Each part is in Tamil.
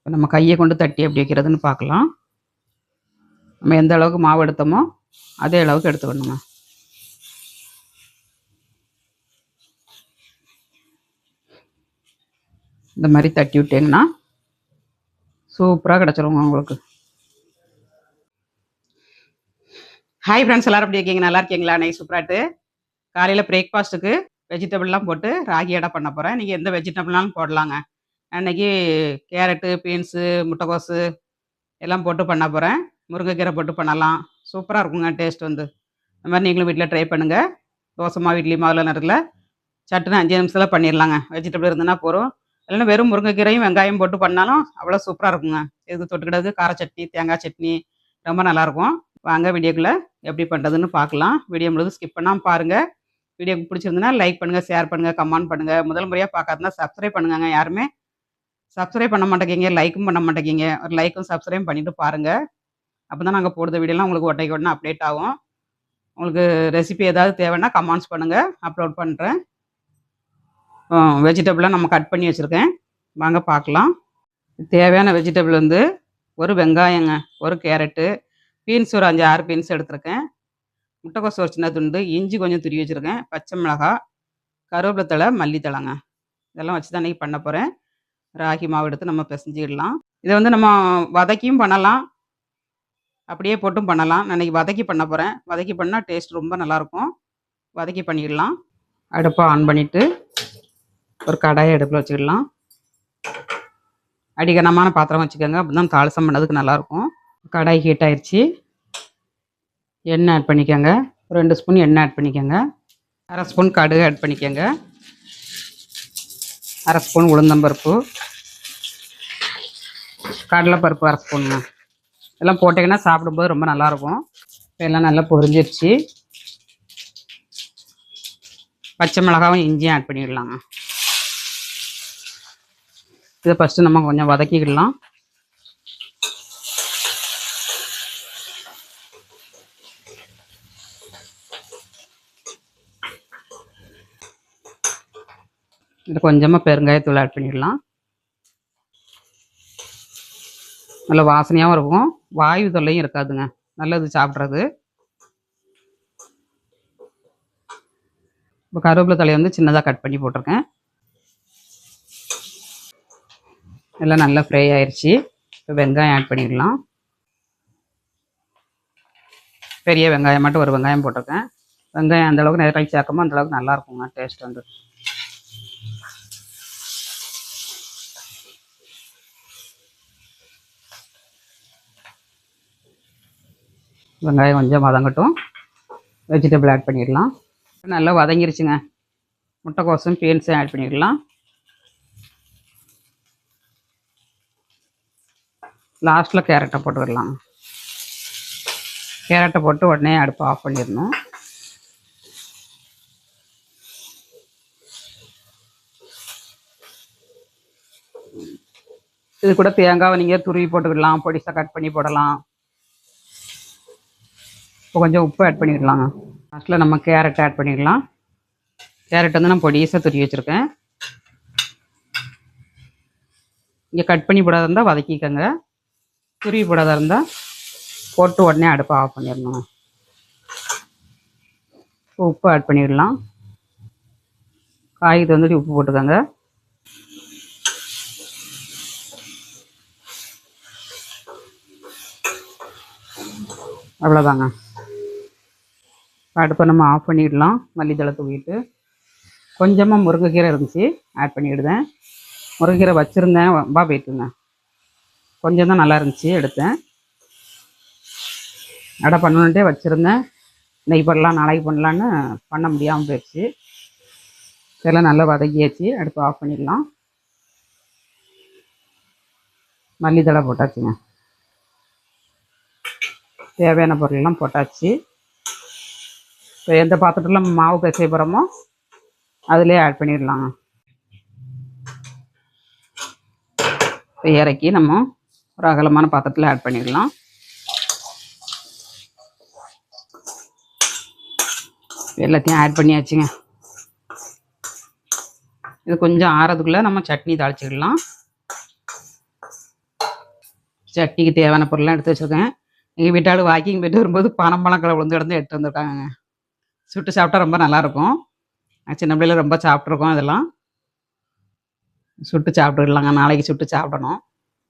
இப்போ நம்ம கையை கொண்டு தட்டி எப்படி வைக்கிறதுன்னு பார்க்கலாம். நம்ம எந்த அளவுக்கு மாவு எடுத்தோமோ அதே அளவுக்கு எடுத்துக்கணுங்க. இந்த மாதிரி தட்டி விட்டீங்கன்னா சூப்பராக கிடச்சிருங்க உங்களுக்கு. ஹாய் ஃப்ரெண்ட்ஸ் எல்லாரும் எப்படி இருக்கீங்க? நல்லா இருக்கீங்களா? நைட் சூப்பராட்டு காலையில் பிரேக்ஃபாஸ்ட்டுக்கு வெஜிடபிள்லாம் போட்டு ராகி அடை பண்ண போகிறேன் நீங்கள் எந்த வெஜிடபிள்னாலும் போடலாங்க. அன்னைக்கு கேரட்டு பீன்ஸு முட்டைக்கோஸு எல்லாம் போட்டு பண்ண போகிறேன் முருங்கைக்கீரை போட்டு பண்ணலாம். சூப்பராக இருக்குங்க டேஸ்ட் வந்து. இந்த மாதிரி நீங்களும் வீட்டில் ட்ரை பண்ணுங்கள் தோசை மாவு இட்லி மாவுல நேரத்தில் சட்டுன்னு அஞ்சு நிமிஷத்தில் பண்ணிடலாங்க வெஜிடபிள் இருந்ததுன்னா போதும். இல்லைன்னா வெறும் முருங்கைக்கீரையும் வெங்காயம் போட்டு பண்ணாலும் அவ்வளோ சூப்பராக இருக்குங்க. இதுக்கு தொட்டுக்கிட்டது? கார சட்னி தேங்காய் சட்னி ரொம்ப நல்லாயிருக்கும் வாங்க வீடியோக்குள்ளே எப்படி பண்ணுறதுன்னு பார்க்கலாம். வீடியோ முழுது ஸ்கிப் பண்ணாமல் பாருங்கள் வீடியோக்கு பிடிச்சிருந்துன்னா லைக் பண்ணுங்கள் ஷேர் பண்ணுங்கள் கமெண்ட் பண்ணுங்கள் முதல் முறையாக பார்க்காதுன்னா சப்ஸ்கிரைப் பண்ணுங்க யாருமே. சப்ஸ்கிரைப் பண்ண மாட்டேங்கிங்க லைக்கும் பண்ண மாட்டேங்கிங்க. ஒரு லைக்கும் சப்ஸ்கிரைப் பண்ணிட்டு பாருங்கள் அப்போ தான் நாங்கள் போடுற வீடியோலாம் உங்களுக்கு ஒட்டைக்கு உடனே அப்டேட் ஆகும். உங்களுக்கு ரெசிபி ஏதாவது தேவைன்னா கமெண்ட்ஸ் பண்ணுங்கள் அப்லோட் பண்ணுறேன் வெஜிடபிளாக நம்ம கட் பண்ணி வச்சுருக்கேன். வாங்க பார்க்கலாம். தேவையான வெஜிடபிள் வந்து ஒரு வெங்காயங்க ஒரு கேரட்டு பீன்ஸ் ஒரு அஞ்சு ஆறு பீன்ஸ் எடுத்திருக்கேன். முட்டைக்கோஸ் ஒரு சின்ன துண்டு இஞ்சி கொஞ்சம் துரி வச்சுருக்கேன். பச்சை மிளகாய் கருவேப்பிலை தழை மல்லித்தழைங்க. இதெல்லாம் வச்சு தான் இன்றைக்கி பண்ண போகிறேன் ராகி மாவு எடுத்து நம்ம பிசைஞ்சிடலாம். இதை வந்து நம்ம வதக்கியும் பண்ணலாம். அப்படியே போட்டும் பண்ணலாம். நான் வதக்கி பண்ண போகிறேன் வதக்கி பண்ணால் டேஸ்ட் ரொம்ப நல்லாயிருக்கும். வதக்கி பண்ணிடலாம். அடுப்பை ஆன் பண்ணிவிட்டு ஒரு கடாயை அடுப்பில் வச்சுக்கிடலாம். அடிகனமான பாத்திரம் வச்சுக்கோங்க. அப்போ தான் தாளசம் பண்ணதுக்கு நல்லாயிருக்கும். கடாய் ஹீட் ஆயிடுச்சு எண்ணெய் ஆட் பண்ணிக்கோங்க. ஒரு ரெண்டு ஸ்பூன் எண்ணெய் ஆட் பண்ணிக்கோங்க. அரை ஸ்பூன் கடுகு ஆட் பண்ணிக்கோங்க. அரை ஸ்பூன் உளுந்தம்பருப்பு கடலைப்பருப்பு அரை ஸ்பூனுங்க இதெல்லாம் போட்டிங்கன்னா சாப்பிடும்போது ரொம்ப நல்லாயிருக்கும். இப்போ எல்லாம் நல்லா பொரிஞ்சிருச்சு. பச்சை மிளகாவும் இஞ்சியும் ஆட் பண்ணிடலாங்க இதை ஃபஸ்ட்டு நம்ம கொஞ்சம் வதக்கிக்கிடலாம் இது கொஞ்சமாக பெருங்காயத்தூள் ஆட் பண்ணிடலாம். நல்ல வாசனையாகவும் இருக்கும். வாயு தொல்லையும் இருக்காதுங்க. நல்லது சாப்பிட்றது. இப்போ கருவேப்பிலை தலையை வந்து சின்னதாக கட் பண்ணி போட்டிருக்கேன். எல்லாம் நல்லா ஃப்ரை ஆயிடுச்சு இப்போ வெங்காயம் ஆட் பண்ணிடலாம். பெரிய வெங்காயம் மட்டும் ஒரு வெங்காயம் போட்டிருக்கேன். வெங்காயம் அந்தளவுக்கு நிறைய சேர்க்கமோ அந்தளவுக்கு நல்லாயிருக்குங்க நல்லா இருக்குங்க டேஸ்ட் வந்து. வெங்காயம் கொஞ்சம் வதங்கட்டும் வெஜிடபிள் ஆட் பண்ணிடலாம். நல்லா வதங்கிருச்சுங்க. முட்டைக்கோசும் பீன்ஸும் ஆட் பண்ணிடலாம். லாஸ்ட்டில் கேரட்டை போட்டுக்கிடலாம் கேரட்டை போட்டு உடனே அடுப்பை ஆஃப் பண்ணிடணும். இது கூட தேங்காவை நீங்கள் துருவி போட்டுக்கிடலாம் பொடிசாக கட் பண்ணி போடலாம். இப்போ கொஞ்சம் உப்பு ஆட் பண்ணிடலாங்க. லாஸ்ட்டில் நம்ம கேரட் ஆட் பண்ணிடலாம். கேரட் வந்து நான் பொடியீஸாக துருவி வச்சுருக்கேன். இங்கே கட் பண்ணி போடாத இருந்தால் வதக்கிக்கோங்க. துருவி போடாத இருந்தால் போட்டு உடனே அடுப்பை ஆஃப் பண்ணிடணும் உப்பு ஆட் பண்ணிடலாம். காய்க்கு வந்துட்டு உப்பு போட்டுக்கோங்க. அவ்வளோதாங்க அடுப்பை நம்ம ஆஃப் பண்ணிடலாம். மல்லித்தலை தூவிட்டு. கொஞ்சமாக முருங்கைக்கீரை இருந்துச்சு. ஆட் பண்ணிவிடுதேன் முருங்கைக்கீரை வச்சுருந்தேன். வா போயிட்டுங்க. கொஞ்சம் தான் நல்லா இருந்துச்சு எடுத்தேன். அடை பண்ணணுன்ட்டே வச்சுருந்தேன். இன்னைக்கு பண்ணலாம் நாளைக்கு பண்ணலான்னு பண்ண முடியாமல் போயிடுச்சு. இதெல்லாம் நல்லா வதக்கியாச்சு அடுப்பு ஆஃப் பண்ணிடலாம். மல்லித்தலை போட்டாச்சுங்க. தேவையான பொருளெல்லாம் போட்டாச்சு. இப்போ எந்த பாத்திரத்தில் நம்ம மாவு பிசைய போகிறோமோ அதிலே ஆட் பண்ணிடலாங்க. இப்போ இறக்கி நம்ம ஒரு அகலமான பாத்திரத்தில் ஆட் பண்ணிடலாம். எல்லாத்தையும் ஆட் பண்ணியாச்சுங்க. இது கொஞ்சம் ஆறதுக்குள்ளே நம்ம சட்னி தாளிச்சிக்கலாம் சட்னிக்கு தேவையான பொருள்லாம் எடுத்து வச்சுருக்கேன். எங்கள் வீட்டாள் வாக்கிங் போயிட்டு வரும்போது பனம் பழங்களை விழுந்து கிடந்து எடுத்து வந்திருக்காங்க சுட்டு சாப்பிட்டா ரொம்ப நல்லாயிருக்கும். சின்ன பிள்ளையில ரொம்ப சாப்பிட்ருக்கோம் அதெல்லாம் சுட்டு சாப்பிட்டுடலாங்க நாளைக்கு சுட்டு சாப்பிடணும்.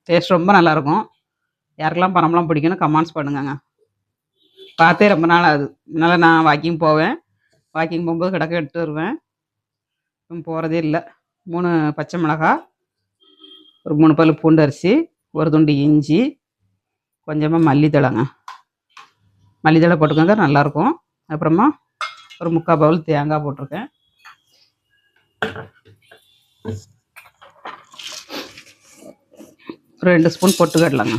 டேஸ்ட் ரொம்ப நல்லாயிருக்கும். யாருக்கெல்லாம் பணம்லாம் பிடிக்கும்னு கமெண்ட்ஸ் பண்ணுங்கங்க. பார்த்தே ரொம்ப நாள் ஆகுது. அதனால் நான் வாக்கிங் போவேன். வாக்கிங் போகும்போது கிடக்க எடுத்து வருவேன். இப்போ போகிறதே இல்லை. மூணு பச்சை மிளகா ஒரு மூணு பல்லு பூண்டு அரிசி ஒரு துண்டு இஞ்சி கொஞ்சமாக மல்லித்தழைங்க. மல்லித்தழை போட்டுக்கோங்க நல்லாயிருக்கும். அப்புறமா ஒரு முக்கால் பவுல் தேங்காய் போட்டிருக்கேன். ஒரு ரெண்டு ஸ்பூன் பொட்டுக்கடலைங்க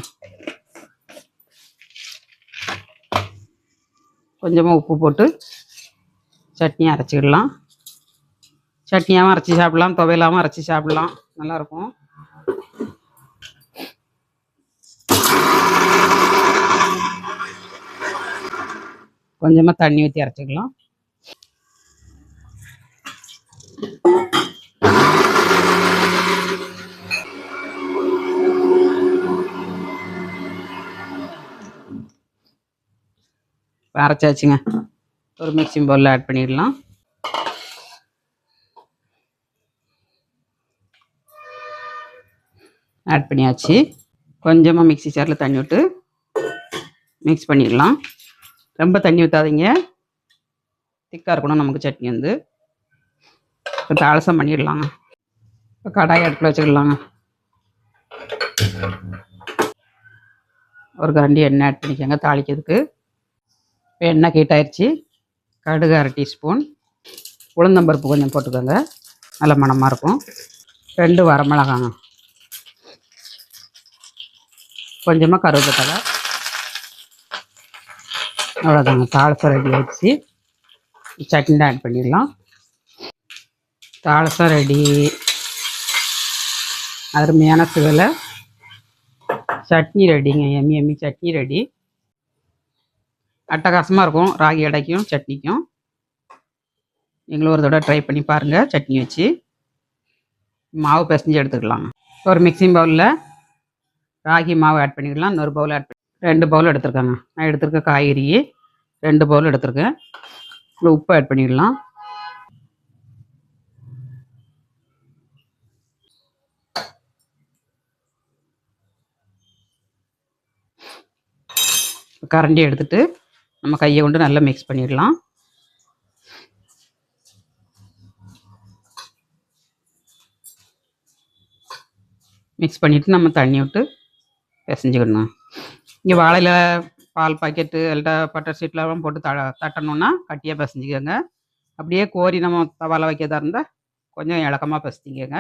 கொஞ்சமாக உப்பு போட்டு சட்னி அரைச்சிக்கிடலாம். சட்னியாகவும் அரைச்சி சாப்பிடலாம் துவையிலாகவும் அரைச்சி சாப்பிடலாம். நல்லாயிருக்கும் கொஞ்சமாக தண்ணி ஊற்றி அரைச்சிக்கலாம் இப்ப அரைச்சாச்சுங்க. ஒரு மிக்சிங் பவுலில் ஆட் பண்ணிடலாம். ஆட் பண்ணியாச்சு. கொஞ்சமாக மிக்ஸி சேரில் தண்ணி விட்டு மிக்ஸ் பண்ணிடலாம். ரொம்ப தண்ணி ஊற்றாதீங்க திக்காக இருக்கணும் நமக்கு சட்னி வந்து. தாளசம் பண்ணிடலாங்க. இப்போ கடாய் அடுப்பில் வச்சுக்கலாங்க. ஒரு கரண்டி எண்ணெய் ஆட் பண்ணிக்கோங்க தாளிக்கிறதுக்கு. இப்போ எண்ணெய் ஹீட் கடுகு அரை டீஸ்பூன் உளுந்தம்பருப்பு கொஞ்சம் போட்டுக்கோங்க. நல்ல மணமாக இருக்கும். ரெண்டு வரமிளகாங்க. கொஞ்சமாக கருவேப்பிலை. அவ்வளோதாங்க தாளசம் ரெடி ஆயிடுச்சு. சட்னி ஆட் பண்ணிடலாம். தாளசம் ரெடி அருமையான சுவையில் சட்னி ரெடிங்க எம்மி எம்மி சட்னி ரெடி அட்டகாசமாக இருக்கும் ராகி அடைக்கும் சட்னிக்கும். நீங்களும் ஒரு தடவை ட்ரை பண்ணி பாருங்கள் சட்னி வச்சு. மாவு பிசைஞ்சு எடுத்துக்கலாங்க ஒரு மிக்சிங் பவுலில் ராகி மாவு ஆட் பண்ணிக்கலாம் இன்னொரு பவுல் ஆட் பண்ணி ரெண்டு பவுல் எடுத்துருக்காங்க. நான் எடுத்திருக்க காய்கறி ரெண்டு பவுல் எடுத்திருக்கேன். உப்பு ஆட் பண்ணிடலாம் கரண்டி எடுத்துட்டு நம்ம கையை கொண்டு நல்லா மிக்ஸ் பண்ணிடலாம். மிக்ஸ் பண்ணிவிட்டு நம்ம தண்ணி விட்டு பிசைஞ்சுக்கணும். இங்கே வாழையில் பால் பாக்கெட்டு எல்லா பட்டர் ஷீட்லாம் போட்டு த தட்டணுன்னா கட்டியாக பிசைஞ்சிக்கோங்க. அப்படியே கோரி நம்ம தவாலை வைக்கிறதா இருந்தால் கொஞ்சம் இலக்கமாக பிசைஞ்சிக்கோங்க.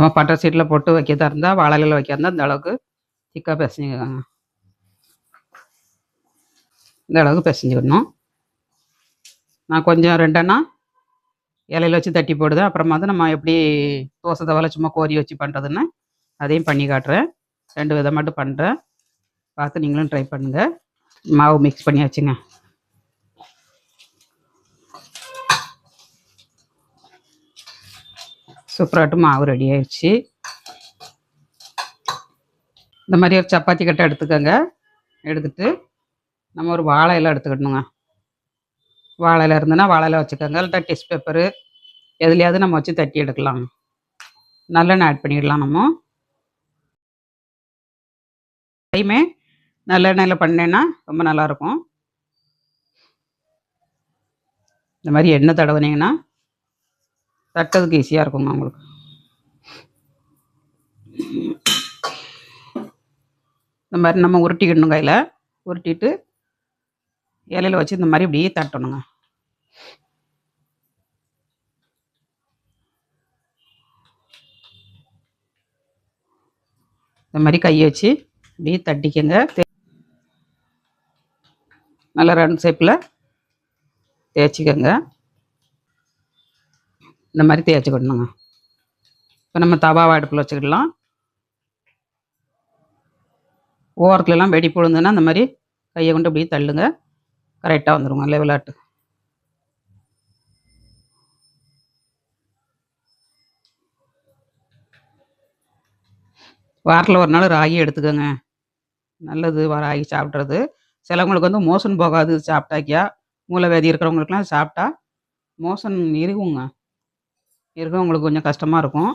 நம்ம பட்டர் சீட்டில் போட்டு வைக்கிறதா இருந்தால் வாழையில வைக்கிறதா இந்த அளவுக்கு திக்காக பிசைஞ்சுக்கோங்க. இந்த அளவுக்கு பிசைஞ்சுக்கணும். நான் கொஞ்சம் ரெண்டனா இலையில வச்சு தட்டி போடுதேன் அப்புறமா வந்து நம்ம எப்படி தோசை தவலை சும்மா கோரி வச்சு பண்ணுறதுன்னு அதையும் பண்ணி காட்டுறேன். ரெண்டு விதம் பண்ணுறேன் பார்த்து நீங்களும் ட்ரை பண்ணுங்கள் மாவு மிக்ஸ் பண்ணி வச்சுங்க. சூப்பராட்டு மாவு ரெடி ஆயிடுச்சு இந்த மாதிரி ஒரு சப்பாத்தி கட்டை எடுத்துக்கோங்க. எடுத்துட்டு நம்ம ஒரு வாழை இலை எடுத்துக்கணுங்க. வாழை இலை இருந்ததுன்னா வாழை இலை வச்சுக்கோங்க. இல்லாட்டா டிஷ் பேப்பரு எதுலையாவது நம்ம வச்சு தட்டி எடுக்கலாம். நல்லெண்ணெய் ஆட் பண்ணிடலாம் நம்ம. டைமே நல்லெண்ணெயில் பண்ணேன்னா ரொம்ப நல்லாயிருக்கும் இந்த மாதிரி எண்ணெய் தடவுனீங்கன்னா தட்டதுக்கு ஈஸியாக இருக்குங்க உங்களுக்கு. இந்த மாதிரி நம்ம உருட்டிக்கிடணும் கையில். உருட்டிட்டு இலையில வச்சு இந்த மாதிரி இப்படியே தட்டணுங்க. இந்த மாதிரி கையை வச்சு இப்படியே தட்டிக்கங்க. தே- நல்ல ரவுண்ட் ஷேப்பில் தேய்ச்சிக்கோங்க. இந்த மாதிரி தேய்ச்சிக்கிடணுங்க இப்போ நம்ம தவாவை அடுப்பில் வச்சுக்கிடலாம். ஓரத்துலலாம் வெடி பொழுதுன்னா அந்த மாதிரி கையை கொண்டு அப்படியே தள்ளுங்க. கரெக்டாக வந்துடுங்க லெவலாட்டு வாரத்தில் ஒரு நாள் ராகி எடுத்துக்கோங்க. நல்லது ராகி சாப்பிட்றது. சிலவங்களுக்கு வந்து மோசன் போகாது சாப்பிட்டாக்கியா? மூளை வியாதி இருக்கிறவங்களுக்குலாம் சாப்பிட்டா மோசன் இருக்குங்க இருக்கவங்களுக்கு கொஞ்சம் கஷ்டமாக இருக்கும்.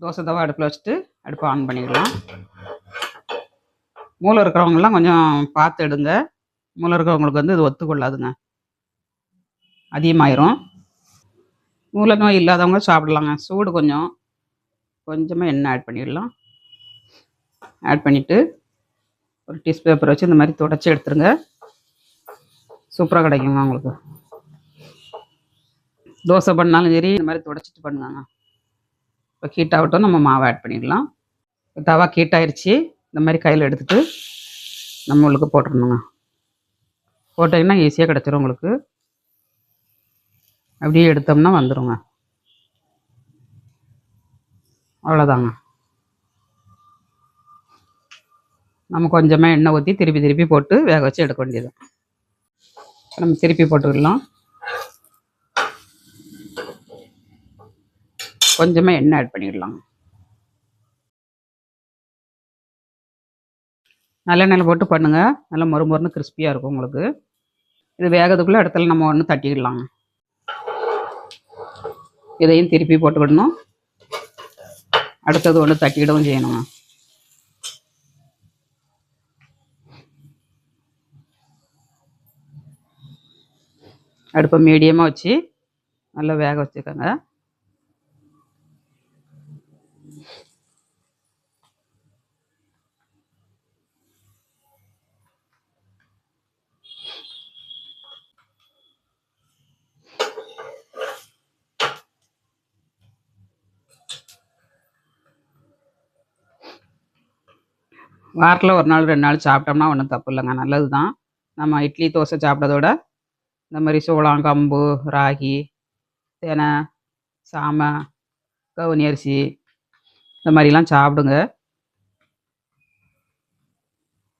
தோசை தவா அடுப்பில் வச்சுட்டு அடுப்பை ஆன் பண்ணிடலாம். மூளை இருக்கிறவங்கலாம் கொஞ்சம் பார்த்து எடுங்க. மூளை இருக்கிறவங்களுக்கு வந்து இது ஒத்துக்கொள்ளாதுங்க. அதிகமாயிரும். மூளை நோய் இல்லாதவங்க சாப்பிடலாங்க. சூடு கொஞ்சம் கொஞ்சமாக எண்ணெய் ஆட் பண்ணிடலாம். ஆட் பண்ணிவிட்டு ஒரு டிஷ் பேப்பர் வச்சு இந்த மாதிரி துடைச்சி எடுத்துருங்க. சூப்பராக கிடைக்குங்க உங்களுக்கு. தோசை பண்ணாலும் சரி இந்த மாதிரி துடைச்சிட்டு பண்ணுங்க இப்போ ஹீட் ஆகட்டும் நம்ம மாவை ஆட் பண்ணிடலாம். தவா ஹீட் இந்த மாதிரி கையில் எடுத்துட்டு நம்ம உங்களுக்கு போட்டுடணுங்க. போட்டிங்கன்னா ஈஸியாக கிடச்சிரும் உங்களுக்கு. அப்படியே எடுத்தோம்னா வந்துருங்க. அவ்வளோதாங்க. நம்ம கொஞ்சமாக எண்ணெய் ஊற்றி திருப்பி திருப்பி போட்டு வேக வச்சு எடுக்க வேண்டியது. நம்ம திருப்பி போட்டுக்கலாம். கொஞ்சமாக எண்ணெய் ஆட் பண்ணிடலாம். நல்லெண்ணெயில் போட்டு பண்ணுங்க. நல்லா மொறு மொறுன்னு கிறிஸ்பியாக இருக்கும் உங்களுக்கு. இது வேகத்துக்குள்ளே இடத்துல நம்ம ஒன்று தட்டிக்கிடலாங்க இதையும் திருப்பி போட்டுக்கிடணும். அடுத்தது ஒன்று தட்டிக்கிடவும் செய்யணுங்க. அடுப்பை மீடியமாக வச்சு நல்லா வேக வச்சுக்கோங்க. வாரத்தில் ஒரு நாள் ரெண்டு நாள் சாப்பிட்டோம்னா ஒன்றும் தப்பு இல்லைங்க. நல்லது தான் நம்ம இட்லி தோசை சாப்பிட்றதோட இந்த மாதிரி சோளம் கம்பு ராகி தேனை சாமை கவுனி அரிசி இந்த மாதிரிலாம் சாப்பிடுங்க.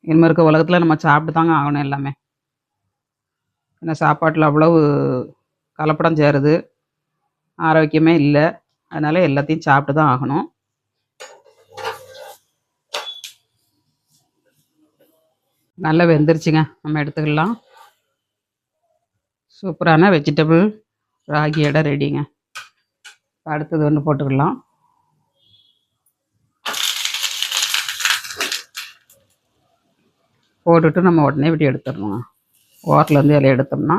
இனிமே இருக்க உலகத்தில் நம்ம சாப்பிட்டு தாங்க ஆகணும் எல்லாமே. ஏன்னா சாப்பாட்டில் அவ்வளவு கலப்படம் சேருது. ஆரோக்கியமே இல்லை. அதனால் எல்லாத்தையும் சாப்பிட்டு தான் ஆகணும். நல்லா வெந்துருச்சுங்க. நம்ம எடுத்துக்கலாம். சூப்பரான வெஜிடபிள் ராகி எடை ரெடிங்க அடுத்தது ஒன்று போட்டுக்கலாம். போட்டுட்டு நம்ம உடனே இப்படி எடுத்துடணுங்க. ஓரத்துலேருந்து இலைய எடுத்தோம்னா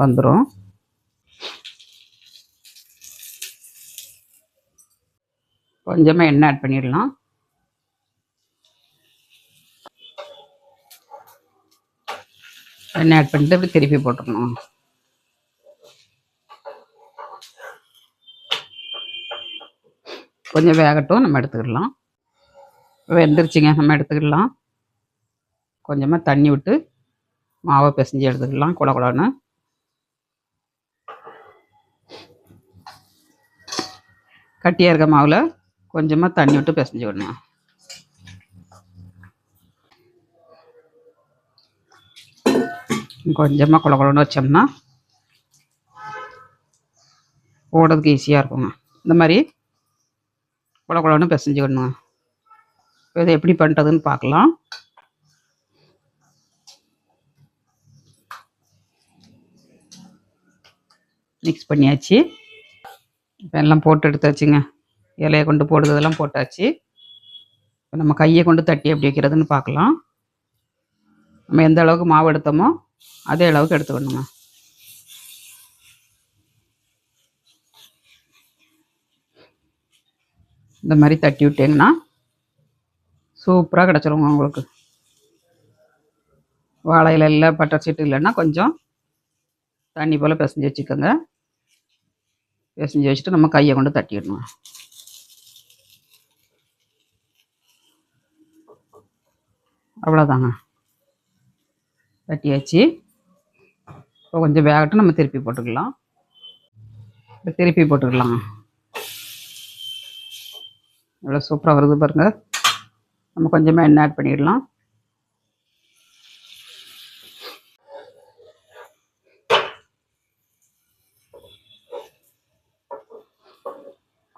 வந்துடும் கொஞ்சமாக எண்ணெய் ஆட் பண்ணிடலாம். எண்ணெய் ஆட் பண்ணிட்டு இப்படி திருப்பி போட்டுடணும் கொஞ்சம் வேகட்டும் நம்ம எடுத்துக்கிடலாம் வெந்துருச்சுங்க நம்ம எடுத்துக்கிடலாம் கொஞ்சமாக தண்ணி விட்டு மாவை பிசைஞ்சு எடுத்துக்கலாம் குட குடன்னு. கட்டியாக இருக்க மாவில் கொஞ்சமாக தண்ணி விட்டு பிசைஞ்சு விடணும். கொஞ்சமாக குழ குழன்னு வச்சோம்னா போடுறதுக்கு ஈஸியாக இருக்குங்க. இந்த மாதிரி குழ குழன்னு பிசைஞ்சுக்கணுங்க. இதை எப்படி பண்ணுறதுன்னு பார்க்கலாம். மிக்ஸ் பண்ணியாச்சு. இப்போ எல்லாம் போட்டு எடுத்தாச்சுங்க. இலையை கொண்டு போடுறதெல்லாம் போட்டாச்சு. இப்போ நம்ம கையை கொண்டு தட்டி எப்படி வைக்கிறதுன்னு பார்க்கலாம். நம்ம எந்த அளவுக்கு மாவு எடுத்தோமோ அதே அளவுக்கு எடுத்துக்கணுங்க இந்த மாதிரி தட்டி விட்டீங்கன்னா சூப்பராக கிடச்சிருங்க உங்களுக்கு. வாழை இல்லை பட்டர் சீட்டு இல்லைன்னா கொஞ்சம் தண்ணி போல் பிசைஞ்சு வச்சுக்கோங்க. பிசைஞ்சு வச்சுட்டு நம்ம கையை கொண்டு தட்டிடணும் அவ்வளோதாங்க வெட்டியாச்சு இப்போ கொஞ்சம் வேகட்டும் நம்ம திருப்பி போட்டுக்கலாம். இப்போ திருப்பி போட்டுக்கலாம். எவ்வளோ சூப்பராக வருது பாருங்க. நம்ம கொஞ்சமாக எண்ணெய் ஆட் பண்ணிடலாம்.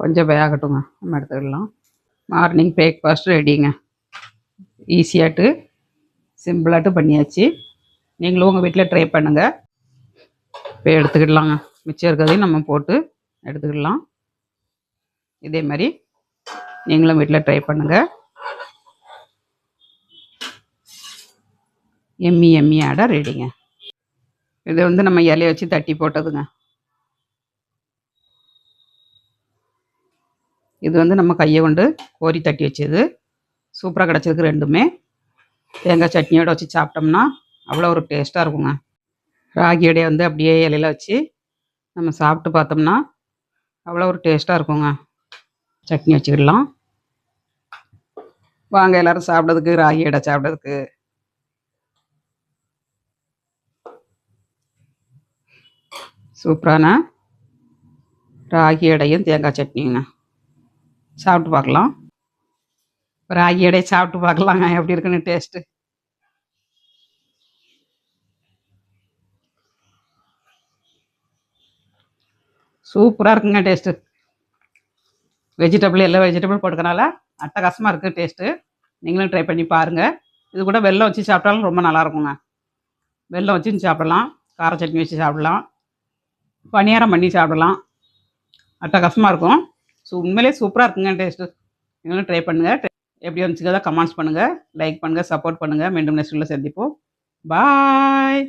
கொஞ்சம் வேகட்டுங்க. நம்ம எடுத்துக்கலாம். மார்னிங் பிரேக்ஃபாஸ்ட் ரெடிங்க ஈஸியாட்டு சிம்பிளாட்டு பண்ணியாச்சு. நீங்களும் உங்கள் வீட்டில் ட்ரை பண்ணுங்கள் இப்போ எடுத்துக்கிடலாங்க. மிச்சம் இருக்கிறதையும் நம்ம போட்டு எடுத்துக்கிடலாம். இதே மாதிரி நீங்களும் வீட்டில் ட்ரை பண்ணுங்கள் எம்மி எம்மி ஆடை ரெடிங்க இது வந்து நம்ம இலைய வச்சு தட்டி போட்டதுங்க. இது வந்து நம்ம கையை கொண்டு கோரி தட்டி வச்சது. சூப்பராக கிடச்சிருக்கு ரெண்டுமே. தேங்காய் சட்னியோடு வச்சு சாப்பிட்டோம்னா அவ்வளோ ஒரு டேஸ்ட்டாக இருக்குங்க. ராகி இடையை வந்து அப்படியே இலையில வச்சு நம்ம சாப்பிட்டு பார்த்தோம்னா அவ்வளோ ஒரு டேஸ்ட்டாக இருக்குங்க. சட்னி வச்சுக்கிடலாம். வாங்க எல்லாரும் சாப்பிட்றதுக்கு ராகி இடை சாப்பிட்றதுக்கு. சூப்பரான ராகி இடையும் தேங்காய் சட்னிங்க சாப்பிட்டு பார்க்கலாம். ராகி இடையை சாப்பிட்டு பார்க்கலாங்க. எப்படி இருக்குன்னு டேஸ்ட்டு. சூப்பராக இருக்குங்க டேஸ்ட்டு வெஜிடபிள் எல்லா வெஜிடபிள் போட்டுக்கனால அட்டகாசமாக இருக்குது டேஸ்ட்டு நீங்களும் ட்ரை பண்ணி பாருங்கள் இது கூட வெல்லம் வச்சு சாப்பிட்டாலும் ரொம்ப நல்லா இருக்குங்க. வெல்லம் வச்சு சாப்பிடலாம். கார சட்னி வச்சு சாப்பிடலாம். பணியாரம் பண்ணி சாப்பிடலாம். அட்டகாசமாக இருக்கும். ஸோ உண்மையிலே சூப்பராக இருக்குங்க டேஸ்ட்டு நீங்களும் ட்ரை பண்ணுங்கள் எப்படி வந்துச்சுக்கதான் கமெண்ட்ஸ் பண்ணுங்கள் லைக் பண்ணுங்கள் சப்போர்ட் பண்ணுங்கள் மீண்டும் நெக்ஸ்ட்டில் சந்திப்போம். பாய்